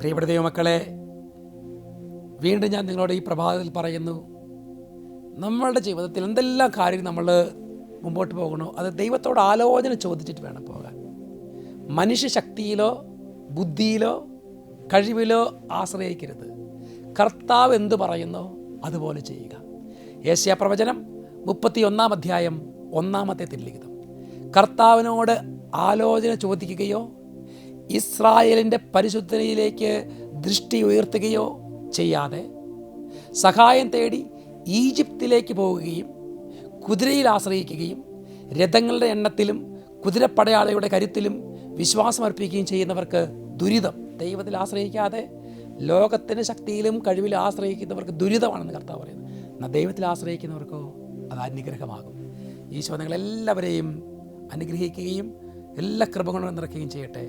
പ്രിയപ്പെട്ട ദൈവമക്കളെ വീണ്ടും ഞാൻ നിങ്ങളോട് ഈ പ്രഭാതത്തിൽ പറയുന്നു നമ്മളുടെ ജീവിതത്തിൽ എന്തെല്ലാം കാര്യം നമ്മൾ മുമ്പോട്ട് പോകണോ അത് ദൈവത്തോട് ആലോചന ചോദിച്ചിട്ട് വേണം പോകാൻ. മനുഷ്യ ശക്തിയിലോ ബുദ്ധിയിലോ കഴിവിലോ ആശ്രയിക്കരുത്. കർത്താവ് എന്ത് പറയുന്നോ അതുപോലെ ചെയ്യുക. ഏഷ്യ പ്രവചനം മുപ്പത്തി ഒന്നാം അധ്യായം ഒന്നാമത്തെ തില്ലിഖിതം കർത്താവിനോട് ആലോചന ചോദിക്കുകയോ ഇസ്രായേലിന്റെ പരിശുദ്ധതയിലേക്ക് ദൃഷ്ടി ഉയർത്തുകയോ ചെയ്യാതെ സഹായം തേടി ഈജിപ്തിലേക്ക് പോവുകയും കുതിരയിൽ ആശ്രയിക്കുകയും രഥങ്ങളുടെ എണ്ണത്തിലും കുതിരപ്പടയാളിയുടെ കരുത്തിലും വിശ്വാസമർപ്പിക്കുകയും ചെയ്യുന്നവർക്ക് ദുരിതം. ദൈവത്തിൽ ആശ്രയിക്കാതെ ലോകത്തിന്റെ ശക്തിയിലും കഴിവിലും ആശ്രയിക്കുന്നവർക്ക് ദുരിതമാണെന്ന് കർത്താവ് പറയുന്നത് എന്നാൽ ദൈവത്തിൽ ആശ്രയിക്കുന്നവർക്കോ അത് അനുഗ്രഹമാകും. ഈശോ നിങ്ങളെല്ലാവരെയും അനുഗ്രഹിക്കുകയും എല്ലാ കൃപകളും നിറയ്ക്കുകയും ചെയ്യട്ടെ.